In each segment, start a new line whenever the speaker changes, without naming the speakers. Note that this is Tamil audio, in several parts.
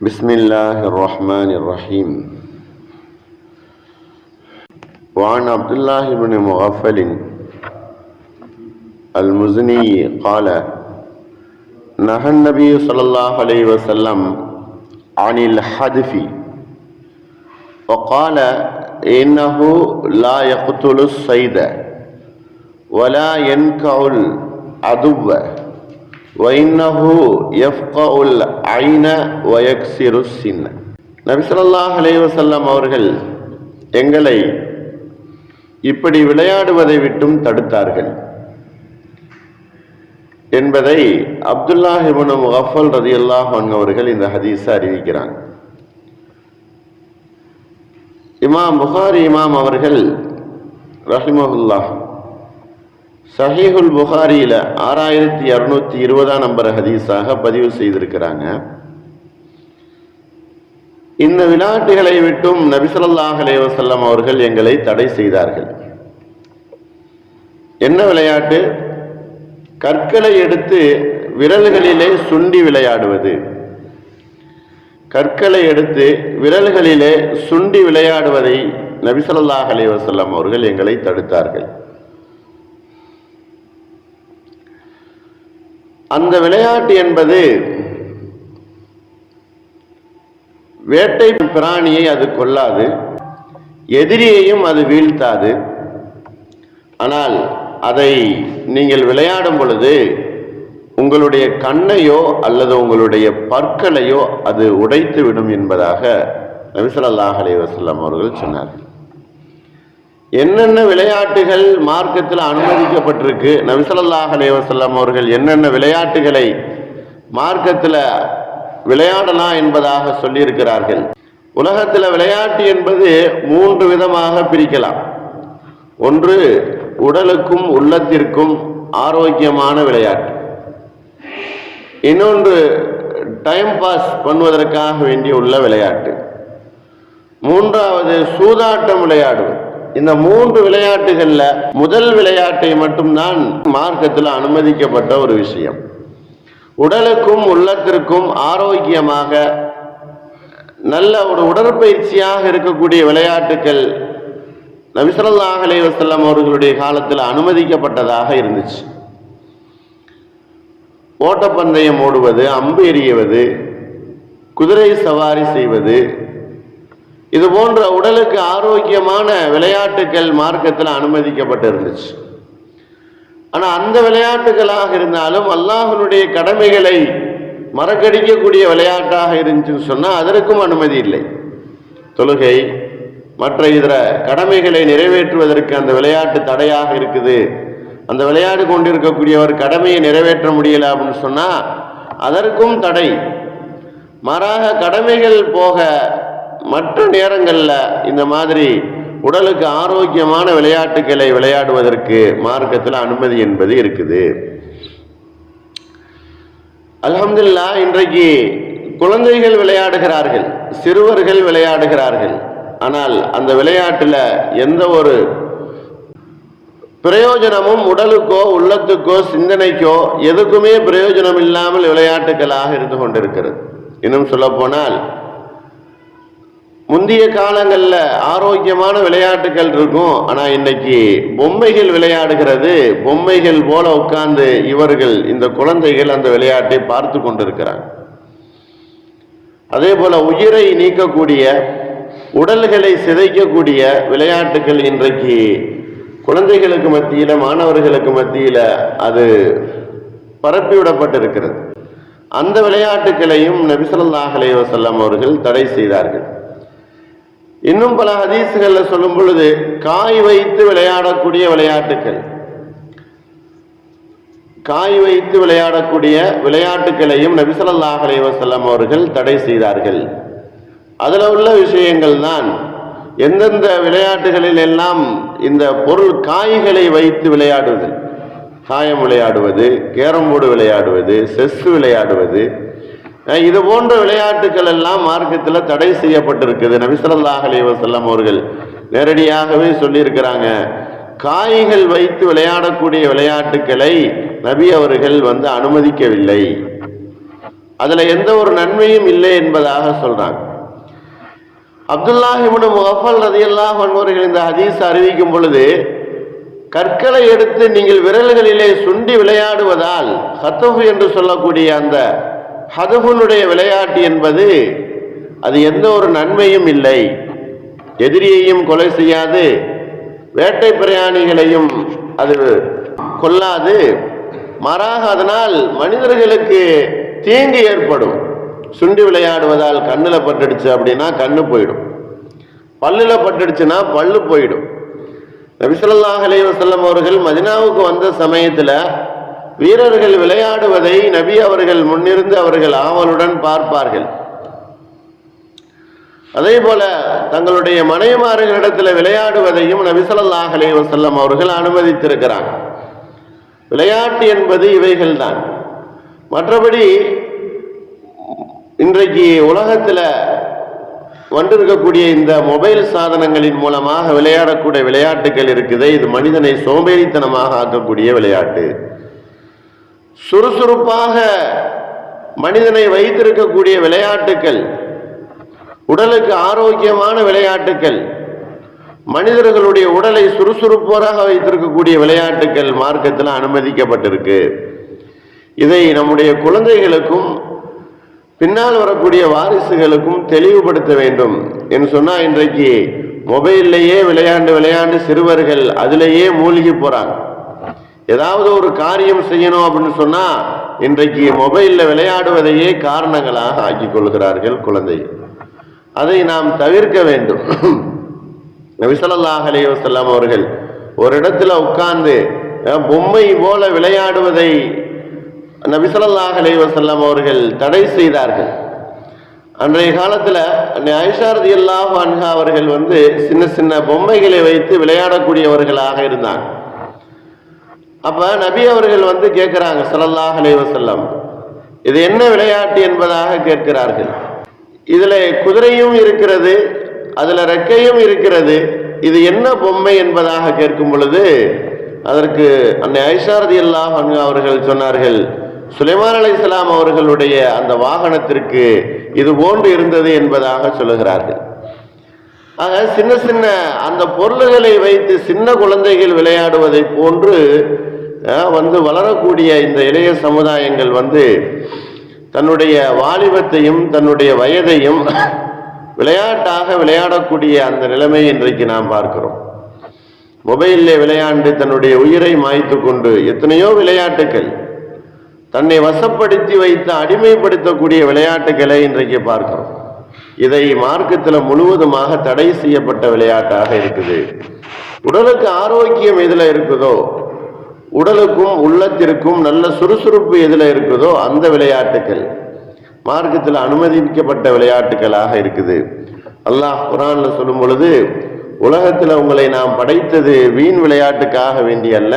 بسم الله الرحمن الرحيم. وعن عبد الله بن مغفل المزني قال نهى النبي صلى الله عليه وسلم عن الحدف وقال إنه لا يقتل الصيد ولا ينكع العدو. வைனஹு எஃப்கவுல் ஐன வயக்சிரு சின்ன நபிசல்லாஹ் அலைவசல்லம் அவர்கள் எங்களை இப்படி விளையாடுவதை விட்டும் தடுத்தார்கள். என்பதை அப்துல்லா ஹிபனு முகஃபல் ரதி அல்லாஹன் அவர்கள் இந்த ஹதீஸை அறிவிக்கிறார் இமாம் புகார் இமாம் அவர்கள் ரஹிமஹுல்லாஹ் சஹீஹுல் புகாரியில் ஆறாயிரத்தி இரநூத்தி இருபதாம் நம்பர் ஹதீஸாக பதிவு செய்திருக்கிறாங்க. இந்த விளையாட்டுகளை விட்டும் நபிசல்லாஹ் அலைவசல்லம் அவர்கள் எங்களை தடை செய்தார்கள். என்ன விளையாட்டு? கற்களை எடுத்து விரல்களிலே சுண்டி விளையாடுவது. கற்களை எடுத்து விரல்களிலே சுண்டி விளையாடுவதை நபிசல்லாஹ் அலைவசல்லம் அவர்கள் எங்களை தடுத்தார்கள். அந்த விளையாட்டு என்பது வேட்டை பிராணியை அது கொல்லாது எதிரியையும் அது வீழ்த்தாது. ஆனால் அதை நீங்கள் விளையாடும் பொழுது உங்களுடைய கண்ணையோ அல்லது உங்களுடைய பற்களையோ அது உடைத்து விடும் என்பதாக நபிசல்லாஹ் அலைஹி அவர்கள் சொன்னார்கள். என்னென்ன விளையாட்டுகள் மார்க்கத்தில் அனுமதிக்கப்பட்டிருக்கு? நபிசல்லாஹ் அலைஹி அவர்கள் என்னென்ன விளையாட்டுகளை மார்க்கத்தில் விளையாடலாம் என்பதாக சொல்லியிருக்கிறார்கள். உலகத்தில் விளையாட்டு என்பது மூன்று விதமாக பிரிக்கலாம். ஒன்று உடலுக்கும் உள்ளத்திற்கும் ஆரோக்கியமான விளையாட்டு. இன்னொன்று டைம் பாஸ் பண்ணுவதற்காக வேண்டிய உள்ள விளையாட்டு. மூன்றாவது சூதாட்டம் விளையாடுவது. இந்த மூன்று விளையாட்டுகளில் முதல் விளையாட்டை மட்டும்தான் மார்க்கத்தில் அனுமதிக்கப்பட்ட ஒரு விஷயம். உடலுக்கும் உள்ளத்திற்கும் ஆரோக்கியமாக நல்ல ஒரு உடற்பயிற்சியாக இருக்கக்கூடிய விளையாட்டுகள் நபிசல்லாஹ் அலைஹி வஸல்லம் அவர்களுடைய காலத்தில் அனுமதிக்கப்பட்டதாக இருந்துச்சு. ஓட்டப்பந்தயம் ஓடுவது அம்பு எறியவது குதிரை சவாரி செய்வது இது போன்ற உடலுக்கு ஆரோக்கியமான விளையாட்டுகள் மார்க்கத்தில் அனுமதிக்கப்பட்டு இருந்துச்சு ஆனால் அந்த விளையாட்டுகளாக இருந்தாலும் அல்லாஹனுடைய கடமைகளை மறக்கடிக்கக்கூடிய விளையாட்டாக இருந்துச்சுன்னு சொன்னால் அதற்கும் அனுமதி இல்லை. தொழுகை மற்ற இதர கடமைகளை நிறைவேற்றுவதற்கு அந்த விளையாட்டு தடையாக இருக்குது. அந்த விளையாடு கொண்டிருக்கக்கூடியவர் கடமையை நிறைவேற்ற முடியல அப்படின்னு சொன்னால் அதற்கும் தடை. மாறாக கடமைகள் போக மற்ற நேரங்களில் இந்த மாதிரி உடலுக்கு ஆரோக்கியமான விளையாட்டுகளை விளையாடுவதற்கு மார்க்கத்தில் அனுமதி என்பது இருக்குது. அல்ஹம்துல்லா இன்றைக்கு குழந்தைகள் விளையாடுகிறார்கள் சிறுவர்கள் விளையாடுகிறார்கள். ஆனால் அந்த விளையாட்டில் எந்த ஒரு பிரயோஜனமும் உடலுக்கோ உள்ளத்துக்கோ சிந்தனைக்கோ எதுக்குமே பிரயோஜனம் இல்லாமல் விளையாட்டுகளாக இருந்து கொண்டிருக்கிறது. இன்னும் சொல்லப்போனால் முந்தைய காலங்களில் ஆரோக்கியமான விளையாட்டுகள் இருக்கும். ஆனால் இன்னைக்கு பொம்மைகள் விளையாடுகிறது. பொம்மைகள் போல உட்கார்ந்து இவர்கள் இந்த குழந்தைகள் அந்த விளையாட்டை பார்த்து கொண்டிருக்கிறாங்க. அதே போல உயிரை நீக்கக்கூடிய உடல்களை சிதைக்கக்கூடிய விளையாட்டுகள் இன்றைக்கு குழந்தைகளுக்கு மத்தியில் மாணவர்களுக்கு மத்தியில் அது பரப்பிவிடப்பட்டிருக்கிறது அந்த விளையாட்டுகளையும் நபிசல்லாஹ் அலைஹி அவர்கள் தடை செய்தார்கள். இன்னும் பல ஹதீஸுகளில் சொல்லும் பொழுது காய் வைத்து விளையாடக்கூடிய விளையாட்டுகள் காய் வைத்து விளையாடக்கூடிய விளையாட்டுகளையும் நபிசல்லாஹ் அலைவசல்லம் அவர்கள் தடை செய்தார்கள். அதில் உள்ள விஷயங்கள் தான் எந்தெந்த விளையாட்டுகளில் எல்லாம் இந்த பொருள் காய்களை வைத்து விளையாடுவது. காயம் விளையாடுவது கேரம் போர்டு விளையாடுவது செஸ் விளையாடுவது இது போன்ற விளையாட்டுகள் எல்லாம் மார்க்கத்தில் தடை செய்யப்பட்டிருக்குது. நபிசல்லாஹ் அலி வசல்லம் அவர்கள் நேரடியாகவே சொல்லியிருக்கிறாங்க. காய்கள் வைத்து விளையாடக்கூடிய விளையாட்டுகளை நபி அவர்கள் வந்து அனுமதிக்கவில்லை. அதுல எந்த ஒரு நன்மையும் இல்லை என்பதாக சொல்றாங்க. அப்துல்லாஹிபுன் முகஃபல் ரதியல்லாஹ் அவர்கள் இந்த ஹதீஸ் அறிவிக்கும் பொழுது கற்களை எடுத்து நீங்கள் விரல்களிலே சுண்டி விளையாடுவதால் ஹத்தஃபு என்று சொல்லக்கூடிய அந்த ஹதஃபுனுடைய விளையாட்டு என்பது அது எந்த ஒரு நன்மையும் இல்லை. எதிரியையும் கொலை செய்யாது. வேட்டை பிரயாணிகளையும் அது கொல்லாது. மாறாக அதனால் மனிதர்களுக்கு தீங்கு ஏற்படும். சுண்டி விளையாடுவதால் கண்ணில் பட்டுடுச்சு அப்படின்னா கண்ணு போயிடும். பல்லில் பட்டுடுச்சுன்னா பல்லு போயிடும். நபிசல்லாஹ் அலைவசல்லம் அவர்கள் மதினாவுக்கு வந்த சமயத்தில் வீரர்கள் விளையாடுவதை நபி அவர்கள் முன்னிருந்து அவர்கள் ஆவலுடன் பார்ப்பார்கள். அதே போல தங்களுடைய மனைவிமார்களிடத்தில் விளையாடுவதையும் நபிசல்லாஹ் அலைவசல்லம் அவர்கள் அனுமதித்திருக்கிறாங்க. விளையாட்டு என்பது இவைகள்தான். மற்றபடி இன்றைக்கு உலகத்தில் வந்திருக்கக்கூடிய இந்த மொபைல் சாதனங்களின் மூலமாக விளையாடக்கூடிய விளையாட்டுகள் இருக்குது. இது மனிதனை சோம்பேறித்தனமாக ஆக்கக்கூடிய விளையாட்டு. சுறுசுறுப்பாக மனிதனை வைத்திருக்கக்கூடிய விளையாட்டுக்கள் உடலுக்கு ஆரோக்கியமான விளையாட்டுக்கள் மனிதர்களுடைய உடலை சுறுசுறுப்போராக வைத்திருக்கக்கூடிய விளையாட்டுக்கள் மார்க்கத்தில் அனுமதிக்கப்பட்டிருக்கு. இதை நம்முடைய குழந்தைகளுக்கும் பின்னால் வரக்கூடிய வாரிசுகளுக்கும் தெளிவுபடுத்த வேண்டும் என்று சொன்னால் இன்றைக்கு மொபைல்லையே விளையாண்டு விளையாண்டு சிறுவர்கள் அதிலேயே மூழ்கி போகிறாங்க ஏதாவது ஒரு காரியம் செய்யணும் அப்படின்னு சொன்னால் இன்றைக்கு மொபைலில் விளையாடுவதையே காரணங்களாக ஆக்கி கொள்கிறார்கள் குழந்தைகள். அதை நாம் தவிர்க்க வேண்டும். நபிசல்லாஹ் அலைவசல்லாம் அவர்கள் ஒரு இடத்துல உட்கார்ந்து பொம்மை போல விளையாடுவதை நபிசல்லாஹ் அலைவசல்லாம் அவர்கள் தடை செய்தார்கள். அன்றைய காலத்தில் ஐஷாரதி அல்லாஹ் அன்ஹா அவர்கள் வந்து சின்ன சின்ன பொம்மைகளை வைத்து விளையாடக்கூடியவர்களாக இருந்தாங்க. அப்போ நபி அவர்கள் வந்து கேட்குறாங்க சலல்லாஹ் அலைவசல்லம் இது என்ன விளையாட்டு என்பதாக கேட்கிறார்கள். இதில் குதிரையும் இருக்கிறது அதில் ரெக்கையும் இருக்கிறது. இது என்ன பொம்மை என்பதாக கேட்கும் பொழுது அதற்கு அன்னை ஐஷாரதி அல்லாஹ் அவர்கள் சொன்னார்கள் சுலைமான் அலை இஸ்லாம் அவர்களுடைய அந்த வாகனத்திற்கு இது போன்று இருந்தது என்பதாக சொல்லுகிறார்கள். ஆக சின்ன சின்ன அந்த பொருள்களை வைத்து சின்ன குழந்தைகள் விளையாடுவதை போன்று வந்து வளரக்கூடிய இந்த இளைய சமுதாயங்கள் வந்து தன்னுடைய வாலிபத்தையும் தன்னுடைய வயதையும் விளையாட்டாக விளையாடக்கூடிய அந்த நிலைமை இன்றைக்கு நாம் பார்க்கிறோம். மொபைலில் விளையாண்டு தன்னுடைய உயிரை மாய்த்து கொண்டு எத்தனையோ விளையாட்டுகள் தன்னை வசப்படுத்தி வைத்து அடிமைப்படுத்தக்கூடிய விளையாட்டுகளை இன்றைக்கு பார்க்கிறோம். இதை மார்க்கத்தில் முழுவதுமாக தடை செய்யப்பட்ட விளையாட்டாக இருக்குது. உடலுக்கு ஆரோக்கியம் எதில் இருக்குதோ உடலுக்கும் உள்ளத்திற்கும் நல்ல சுறுசுறுப்பு எதில் இருக்குதோ அந்த விளையாட்டுகள் மார்க்கத்தில் அனுமதிக்கப்பட்ட விளையாட்டுகளாக இருக்குது. அல்லாஹ் குரான்ல சொல்லும் பொழுது உலகத்தில் உங்களை நாம் படைத்தது வீண் விளையாட்டுக்காக வேண்டியல்ல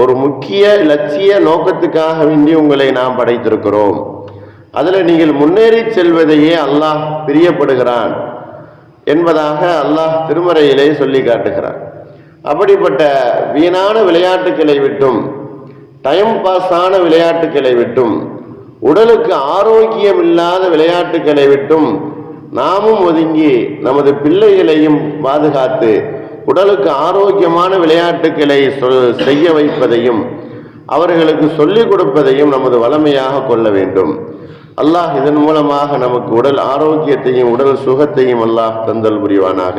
ஒரு முக்கிய லட்சிய நோக்கத்துக்காக வேண்டி உங்களை நாம் படைத்திருக்கிறோம். அதில் நீங்கள் முன்னேறி செல்வதையே அல்லாஹ் பிரியப்படுகிறான் என்பதாக அல்லாஹ் திருமறையிலே சொல்லி காட்டுகிறான். அப்படிப்பட்ட வீணான விளையாட்டுக்களை விட்டும் டைம் பாஸ் ஆன விளையாட்டுக்களை விட்டும் உடலுக்கு ஆரோக்கியம் இல்லாத விளையாட்டுக்களை விட்டும் நாமும் ஒதுங்கி நமது பிள்ளைகளையும் பாதுகாத்து உடலுக்கு ஆரோக்கியமான விளையாட்டுகளை சொல் செய்ய வைப்பதையும் அவர்களுக்கு சொல்லிக் கொடுப்பதையும் நமது வளமையாக கொள்ள வேண்டும். அல்லாஹ் இதன் மூலமாக நமக்கு உடல் ஆரோக்கியத்தையும் உடல் சுகத்தையும் அல்லாஹ் தந்தல் புரிவானாக.